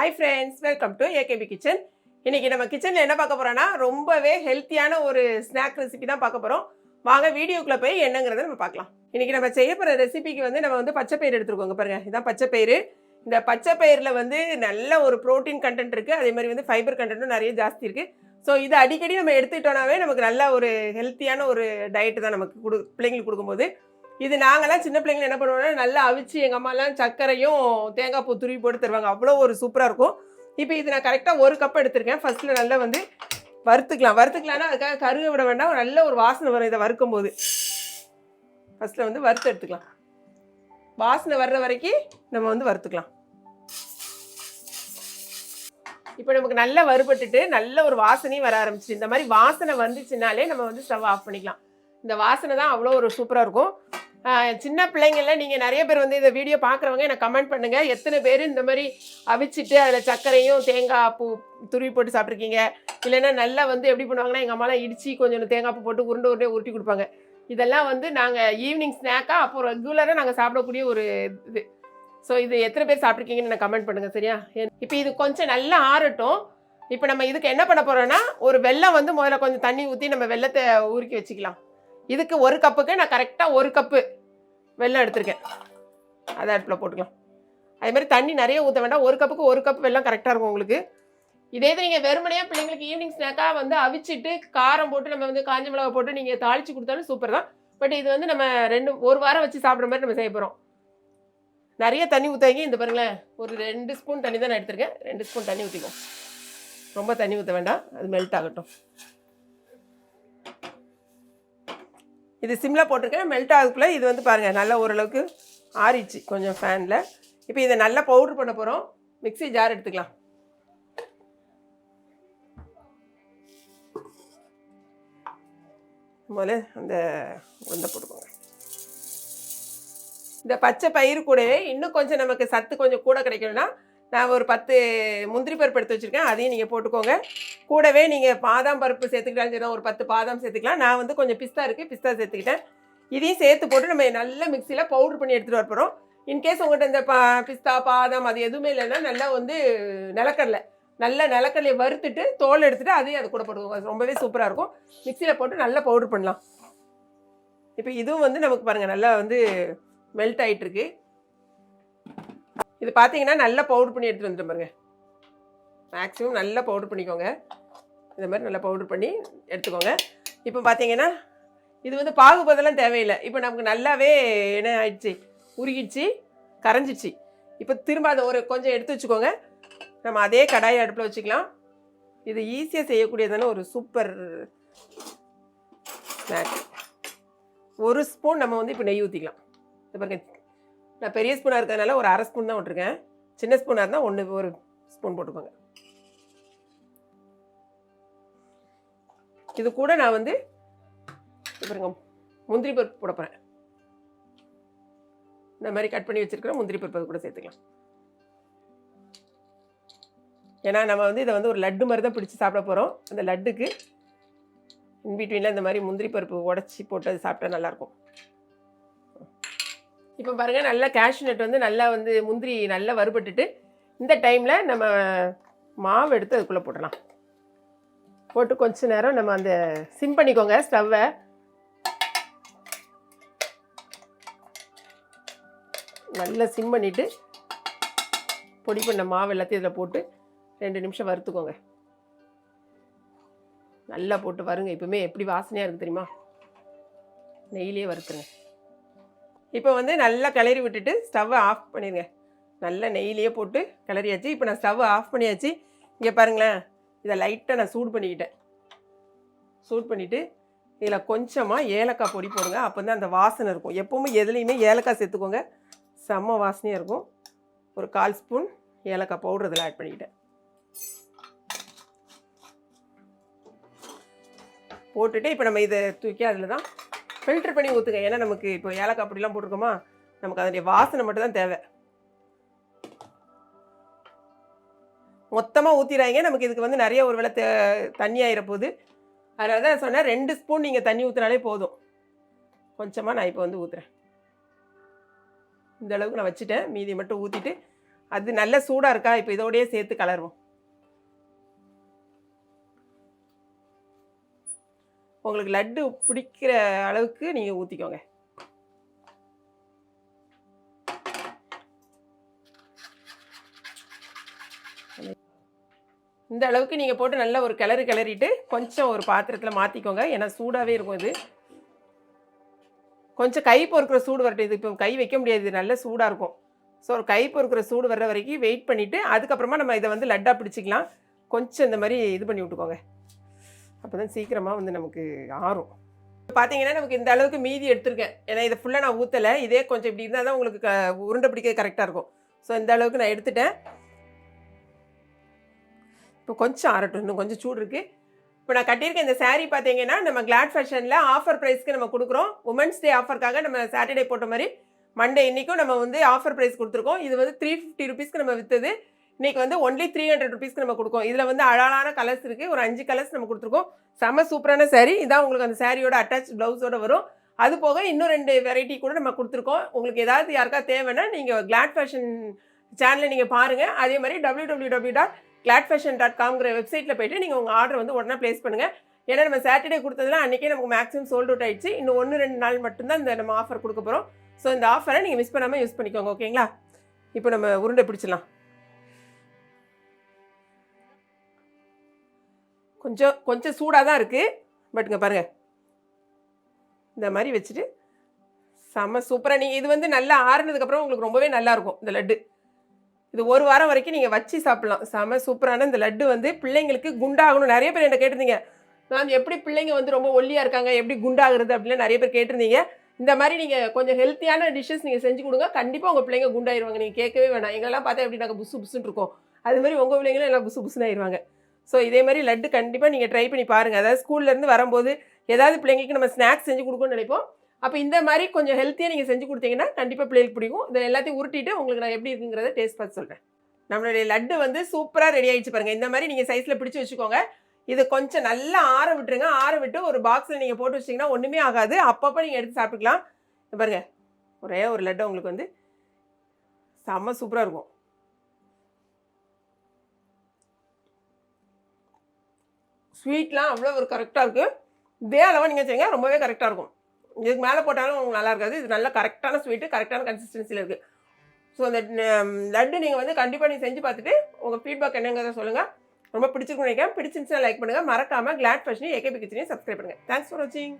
Hi friends welcome to AKP kitchen இன்னைக்கு நம்ம கிச்சனில் என்ன பார்க்க போகிறோன்னா ரொம்பவே ஹெல்த்தியான ஒரு ஸ்நாக் ரெசிபி தான் பார்க்க போகிறோம் வாங்க வீடியோக்குள்ளே போய் என்னங்கிறத நம்ம பார்க்கலாம். இன்றைக்கி நம்ம செய்ய போகிற ரெசிபிக்கு வந்து நம்ம வந்து பச்சை எடுத்துருக்கோங்க பாருங்கள் இதான் பச்சை பயிறு. இந்த பச்சை பயிரில் வந்து நல்ல ஒரு ப்ரோட்டீன் கண்டென்ட் இருக்குது அதே மாதிரி வந்து ஃபைபர் கண்டென்ட்டும் நிறைய ஜாஸ்தி இருக்குது ஸோ இது அடிக்கடி நம்ம எடுத்துக்கிட்டோன்னாவே நமக்கு நல்ல ஒரு ஹெல்த்தியான ஒரு டயட்டு தான் நமக்கு கொடு பிள்ளைங்களுக்கு கொடுக்கும்போது. இது நாங்கள்லாம் சின்ன பிள்ளைங்க என்ன பண்ணுவோம்னா நல்லா அவிச்சு எங்கள் அம்மாலாம் சர்க்கரையும் தேங்காய் பூ துருவி போட்டு தருவாங்க. அவ்வளோ ஒரு சூப்பராக இருக்கும். இப்போ இது நான் கரெக்டாக ஒரு கப் எடுத்திருக்கேன். ஃபர்ஸ்ட்டில் நல்லா வந்து வறுத்துக்கலாம். வறுத்துக்கலாம்னா அதுக்காக கருக விட வேண்டாம். நல்ல ஒரு வாசனை வரும் இதை வறுக்கும் போது ஃபர்ஸ்ட்டில் வந்து வறுத்து எடுத்துக்கலாம். வாசனை வர்ற வரைக்கும் நம்ம வந்து வறுத்துக்கலாம். இப்போ நமக்கு நல்லா வறுபட்டுட்டு நல்ல ஒரு வாசனையும் வர ஆரம்பிச்சு இந்த மாதிரி வாசனை வந்துச்சுனாலே நம்ம வந்து ஸ்டவ் ஆஃப் பண்ணிக்கலாம். இந்த வாசனை தான் அவ்வளோ ஒரு சூப்பராக இருக்கும். சின்ன பிள்ளைங்கள நீங்கள் நிறைய பேர் வந்து இந்த வீடியோ பார்க்குறவங்க எனக்கு கமெண்ட் பண்ணுங்கள் எத்தனை பேர் இந்த மாதிரி அவிச்சிட்டு அதில் சர்க்கரையும் தேங்காய் பூ துருவி போட்டு சாப்பிட்ருக்கீங்க இல்லைன்னா நல்லா வந்து எப்படி பண்ணுவாங்கன்னா எங்கள் அம்மாலாம் இடித்து கொஞ்சம் தேங்காய் பூ போட்டு உருண்டை உருண்டே உருட்டி கொடுப்பாங்க. இதெல்லாம் வந்து நாங்கள் ஈவினிங் ஸ்நாக்காக அப்போ ரெகுலராக நாங்கள் சாப்பிடக்கூடிய ஒரு இது. ஸோ இது எத்தனை பேர் சாப்பிட்ருக்கீங்கன்னு எனக்கு கமெண்ட் பண்ணுங்கள் சரியா? இப்போ இது கொஞ்சம் நல்லா ஆறட்டும். இப்போ நம்ம இதுக்கு என்ன பண்ண போகிறோன்னா ஒரு வெள்ளம் வந்து முதல்ல கொஞ்சம் தண்ணி ஊற்றி நம்ம வெள்ளத்தை உருக்கி வச்சுக்கலாம். இதுக்கு ஒரு கப்புக்கு நான் கரெக்டாக ஒரு கப்பு வெல்லம் எடுத்திருக்கேன். அதை அடுப்பில் போட்டுக்கலாம். அதே மாதிரி தண்ணி நிறைய ஊற்ற வேண்டாம். ஒரு கப்புக்கு ஒரு கப் வெள்ளம் கரெக்டாக இருக்கும் உங்களுக்கு. இதே இது நீங்கள் வெறுமனையாக பிள்ளைங்களுக்கு ஈவினிங் ஸ்நாக்காக வந்து அவிச்சிட்டு காரம் போட்டு நம்ம வந்து காஞ்ச மிளகா போட்டு நீங்கள் தாளித்து கொடுத்தாலும் சூப்பர் தான். பட் இது வந்து நம்ம ரெண்டு ஒரு வாரம் வச்சு சாப்பிட்ற மாதிரி நம்ம செய்ய போகிறோம் நிறைய தண்ணி ஊற்றாங்க இந்த பாருங்களேன் ஒரு ரெண்டு ஸ்பூன் தண்ணி தான் நான் எடுத்திருக்கேன். ரெண்டு ஸ்பூன் தண்ணி ஊற்றிக்கும் ரொம்ப தண்ணி ஊற்ற வேண்டாம். அது மெல்ட் ஆகட்டும். இது சிம்மில் போட்டிருக்கேன். மெல்ட் ஆகுதுக்குள்ளே இது வந்து பாருங்கள் நல்லா ஓரளவுக்கு ஆறிச்சு கொஞ்சம் ஃபேனில் இப்போ இதை நல்லா பவுட்ரு பண்ண போகிறோம் மிக்சி ஜார் எடுத்துக்கலாம். முதல்ல அந்த உருண்டை போட்டுக்கோங்க. இந்த பச்சை பயிர் கூடவே இன்னும் கொஞ்சம் நமக்கு சத்து கொஞ்சம் கூட கிடைக்கணும்னா நான் ஒரு பத்து முந்திரி பருப்பு எடுத்து வச்சுருக்கேன். அதையும் நீங்கள் போட்டுக்கோங்க. கூடவே நீங்கள் பாதாம் பருப்பு சேர்த்துக்கிட்டாலும் சரி ஒரு பத்து பாதாம் சேர்த்துக்கலாம். நான் வந்து கொஞ்சம் பிஸ்தா இருக்குது பிஸ்தா சேர்த்துக்கிட்டேன். இதையும் சேர்த்து போட்டு நம்ம நல்ல மிக்சியில் பவுடர் பண்ணி எடுத்துகிட்டு வர போகிறோம் இன்கேஸ் உங்கள்கிட்ட இந்த பா பிஸ்தா பாதாம் அது எதுவுமே இல்லைன்னா நல்லா வந்து நிலக்கடலை நல்லா நிலக்கடலையை வறுத்துட்டு தோல் எடுத்துகிட்டு அதையும் அது கூட போட்டுக்கோங்க. ரொம்பவே சூப்பராக இருக்கும். மிக்சியில் போட்டு நல்லா பவுடர் பண்ணலாம். இப்போ இதுவும் வந்து நமக்கு பாருங்கள் நல்லா வந்து மெல்ட் ஆகிட்டுருக்கு இது பார்த்தீங்கன்னா நல்லா பவுடர் பண்ணி எடுத்துகிட்டு வந்துட்டு பாருங்க. மேக்ஸிமம் நல்லா பவுடர் பண்ணிக்கோங்க. இந்த மாதிரி நல்லா பவுடர் பண்ணி எடுத்துக்கோங்க. இப்போ பார்த்தீங்கன்னா இது வந்து பாகுபதெல்லாம் தேவையில்லை. இப்போ நமக்கு நல்லாவே என்ன ஆயிடுச்சு? உருகிடுச்சு கரைஞ்சிடுச்சு. இப்போ திரும்ப அதை ஒரு கொஞ்சம் எடுத்து வச்சுக்கோங்க. நம்ம அதே கடாயை அடுப்பில் வச்சுக்கலாம். இது ஈஸியாக செய்யக்கூடியதான ஒரு சூப்பர் ஸ்நாக் ஒரு ஸ்பூன் நம்ம வந்து இப்போ நெய் ஊற்றிக்கலாம் இது பாருங்க நான் பெரிய ஸ்பூனாக இருக்கிறதுனால ஒரு அரை ஸ்பூன் தான் விட்டுருக்கேன். சின்ன ஸ்பூனாக இருந்தால் ஒன்று ஒரு ஸ்பூன் போட்டுக்கோங்க. இது கூட நான் வந்து இது பாருங்க முந்திரி பருப்பு போட போகிறேன் இந்த மாதிரி கட் பண்ணி வச்சுருக்கிற முந்திரி பருப்பு அது கூட சேர்த்துக்கலாம். ஏன்னா நம்ம வந்து இதை வந்து ஒரு லட்டு மாதிரி தான் பிடிச்சி சாப்பிட போகிறோம் அந்த லட்டுக்கு இன்பிட்வீனில் இந்த மாதிரி முந்திரி பருப்பு உடச்சி போட்டு அது சாப்பிட்டா நல்லாயிருக்கும் இப்போ பாருங்கள் நல்லா கேஷ்யூ நட் வந்து நல்லா வந்து முந்திரி நல்லா வறுபட்டுட்டு இந்த டைமில் நம்ம மாவு எடுத்து அதுக்குள்ளே போடலாம். போட்டு கொஞ்ச நேரம் நம்ம அந்த சிம் பண்ணிக்கோங்க ஸ்டவ்வை நல்லா சிம் பண்ணிவிட்டு பொடி பண்ண மாவு எல்லாத்தையும் இதில் போட்டு ரெண்டு நிமிஷம் வறுத்துக்கோங்க. நல்லா போட்டு வருங்க இப்போவுமே எப்படி வாசனையாக இருக்குது தெரியுமா? நெய்யிலே வறுத்துருங்க. இப்போ வந்து நல்லா கிளறி விட்டுட்டு ஸ்டவ்வை ஆஃப் பண்ணிடுங்க நல்லா நெய்லேயே போட்டு கிளறியாச்சு. இப்போ நான் ஸ்டவ் ஆஃப் பண்ணியாச்சு. இங்கே பாருங்களேன். இதை லைட்டாக நான் சூடு பண்ணிக்கிட்டேன். சூட் பண்ணிவிட்டு இதில் கொஞ்சமாக ஏலக்காய் பொடி போடுங்க. அப்போ தான் அந்த வாசனை இருக்கும். எப்போவுமே எதுலேயுமே ஏலக்காய் சேர்த்துக்கோங்க. செம்ம வாசனையாக இருக்கும். ஒரு கால் ஸ்பூன் ஏலக்காய் பவுடர் இதில் ஆட் பண்ணிக்கிட்டேன். போட்டுட்டு இப்போ நம்ம இதை தூக்கி அதில் தான் ஃபில்டர் பண்ணி ஊற்றுங்க ஏன்னா நமக்கு இப்போ ஏலக்காய் அப்படிலாம் போட்டிருக்கோமா நமக்கு அதனுடைய வாசனை மட்டும் தான் தேவை. மொத்தமாக ஊற்றிடாங்க நமக்கு இதுக்கு வந்து நிறைய ஒரு வேளை தே- தண்ணி ஆயிர போகுது அதனால தான் சொன்னேன் ரெண்டு ஸ்பூன் நீங்கள் தண்ணி ஊற்றினாலே போதும். கொஞ்சமாக நான் இப்போ வந்து ஊற்றுறேன் இந்த அளவுக்கு நான் வச்சுட்டேன். மீதி மட்டும் ஊற்றிட்டு அது நல்ல சூடாக இருக்கா? இப்போ இதோடய சேர்த்து கலருவோம். உங்களுக்கு லட்டு பிடிக்கிற அளவுக்கு நீங்கள் ஊற்றிக்கோங்க இந்த அளவுக்கு நீங்கள் போட்டு நல்லா ஒரு கிளறு கிளறிட்டு கொஞ்சம் ஒரு பாத்திரத்தில் மாற்றிக்கோங்க ஏன்னா சூடாகவே இருக்கும் இது. கொஞ்சம் கை பொறுக்கிற சூடு வரட்டும். இது இப்போ கை வைக்க முடியாது. இது நல்ல சூடாக இருக்கும். ஸோ ஒரு கை பொறுக்கிற சூடு வர்ற வரைக்கும் வெயிட் பண்ணிவிட்டு அதுக்கப்புறமா நம்ம இதை வந்து லட்டாக பிடிச்சிக்கலாம். கொஞ்சம் இந்த மாதிரி இது பண்ணி விட்டுக்கோங்க. அப்போ தான் சீக்கிரமாக வந்து நமக்கு ஆறும். இப்போ பார்த்தீங்கன்னா நமக்கு இந்த அளவுக்கு மீதி எடுத்திருக்கேன். ஏன்னா இதை ஃபுல்லாக நான் ஊற்றலை இதே கொஞ்சம் இப்படி இருந்தால் தான் உங்களுக்கு க உருண்டை பிடிக்க கரெக்டாக இருக்கும். ஸோ இந்த அளவுக்கு நான் எடுத்துட்டேன். இப்போ கொஞ்சம் ஆறட்டும். இன்னும் கொஞ்சம் சூடு இருக்குது இப்போ நான் கட்டியிருக்க இந்த சாரீ பார்த்தீங்கன்னா நம்ம கிளாட் ஃபேஷனில் ஆஃபர் ப்ரைஸ்க்கு நம்ம கொடுக்குறோம். உமன்ஸ் டே ஆஃபருக்காக நம்ம சாட்டர்டே போட்ட மாதிரி மண்டே இன்றைக்கும் நம்ம வந்து ஆஃபர் ப்ரைஸ் கொடுத்துருக்கோம். இது வந்து த்ரீ ஃபிஃப்டி ருபீஸ்க்கு நம்ம விற்றது இன்னைக்கு வந்து ஒன்லி த்ரீ ஹண்ட்ரட் ருபீஸ்க்கு நம்ம கொடுக்கோம். இதில் வந்து அழகான கலர்ஸ் இருக்குது ஒரு அஞ்சு கலர்ஸ் நம்ம கொடுத்துருக்கோம். செம்ம சூப்பரான saree. இதான் உங்களுக்கு அந்த சாரியோட அட்டாச் ப்ளவுஸோட வரும். அது போக இன்னும் ரெண்டு வெரைட்டி கூட நம்ம கொடுத்துருக்கோம். உங்களுக்கு ஏதாவது யாருக்கா தேவைன்னா நீங்கள் கிளாட் ஃபேஷன் சேனலை நீங்கள் பாருங்கள் அதே மாதிரி W W W dot glad fashion dot காம்ங்கிற வெப்சைட்டில் போயிட்டு நீங்கள் உங்கள் ஆர்டர் வந்து உடனே ப்ளேஸ் பண்ணுங்கள் ஏன்னா நம்ம சாட்டர்டே கொடுத்ததுல அன்றைக்கே நமக்கு மேக்ஸிமம் சோல்ட் அவுட் ஆயிடுச்சு. இன்னும் ஒன்று ரெண்டு நாள் மட்டும்தான் இந்த நம்ம ஆஃபர் கொடுக்க போகிறோம் ஸோ இந்த ஆஃபரை நீங்கள் மிஸ் பண்ணாமல் யூஸ் பண்ணிக்கோங்க. ஓகேங்களா இப்போ நம்ம உருண்டை பிடிச்சிடலாம். கொஞ்சம் கொஞ்சம் சூடாக தான் இருக்குது பட்டுங்க பாருங்கள் இந்த மாதிரி வச்சுட்டு செம்ம சூப்பராக நீங்கள் இது வந்து நல்லா ஆறுனதுக்கப்புறம் உங்களுக்கு ரொம்பவே நல்லாயிருக்கும் இந்த லட்டு. இது ஒரு வாரம் வரைக்கும் நீங்கள் வச்சு சாப்பிட்லாம். செம சூப்பரான இந்த லட்டு வந்து பிள்ளைங்களுக்கு குண்டாகணும். நிறைய பேர் என்ன கேட்டிருந்தீங்க. மேம் எப்படி பிள்ளைங்க வந்து ரொம்ப ஒல்லியாக இருக்காங்க? எப்படி குண்டாகிறது? அப்படின்னு நிறைய பேர் கேட்டிருந்தீங்க. இந்த மாதிரி நீங்கள் கொஞ்சம் ஹெல்த்தியான டிஷ்ஷஸ் நீங்கள் செஞ்சு கொடுங்க. கண்டிப்பாக உங்கள் பிள்ளைங்க குண்டாயிருவாங்க. நீங்கள் கேட்கவே வேணாம். எங்கெல்லாம் பார்த்தா எப்படி நாங்கள் புசு புசுன்னு இருக்கோம். அது மாதிரி உங்கள் பிள்ளைங்களும் எல்லாம் புசு புசுன்னு ஆயிடுவாங்க ஸோ இதே மாதிரி லட்டு கண்டிப்பாக நீங்கள் ட்ரை பண்ணி பாருங்கள் அதாவது ஸ்கூல்லேருந்து வரும்போது ஏதாவது பிள்ளைங்களுக்கு நம்ம ஸ்நாக்ஸ் செஞ்சு கொடுக்கணும்னு நினைப்போம். அப்போ இந்த மாதிரி கொஞ்சம் ஹெல்த்தியாக நீங்கள் செஞ்சு கொடுத்தீங்கன்னா கண்டிப்பாக பிள்ளைகளுக்கு பிடிக்கும். இதை எல்லாத்தையும் உருட்டிட்டு உங்களுக்கு நான் எப்படி இருக்குங்கிறத டேஸ்ட் பார்த்து சொல்கிறேன் நம்மளுடைய லட்டு வந்து சூப்பராக ரெடி ஆகிடுச்சு பாருங்கள் இந்த மாதிரி நீங்கள் சைஸில் பிடிச்சி வச்சுக்கோங்க. இது கொஞ்சம் நல்லா ஆற விட்டுருங்க. ஆற விட்டு ஒரு பாக்ஸில் நீங்கள் போட்டு வச்சிங்கன்னா ஒன்றுமே ஆகாது. அப்பப்போ நீங்கள் எடுத்து சாப்பிட்டுக்கலாம். பாருங்கள் ஒரே ஒரு லட்டு உங்களுக்கு வந்து செம்ம சூப்பராக இருக்கும். ஸ்வீட்லாம் அவ்வளோ ஒரு கரெக்டாக இருக்குது இதே அளவாக நீங்கள் செய்யுங்க ரொம்பவே கரெக்டாக இருக்கும். இதுக்கு மேலே போட்டாலும் உங்களுக்கு நல்லா இருக்காது. இது நல்ல கரெக்டான ஸ்வீட்டு கரெக்டான கன்சிஸ்டன்சியில் இருக்குது ஸோ அந்த லட்டு நீங்கள் வந்து கண்டிப்பாக நீங்கள் செஞ்சு பார்த்துட்டு உங்கள் ஃபீட்பேக் என்னங்கிறத சொல்லுங்கள் ரொம்ப பிடிச்சிருக்குன்னு நினைக்கிறேன். பிடிச்சிருந்துச்சுன்னா லைக் பண்ணுங்கள் மறக்காமல் கிளாட் ஃபேஷனையும் ஏகேபி கிச்சனையும் சப்ஸ்கிரைப் பண்ணுங்கள் தேங்க்ஸ் ஃபார் வாட்சிங்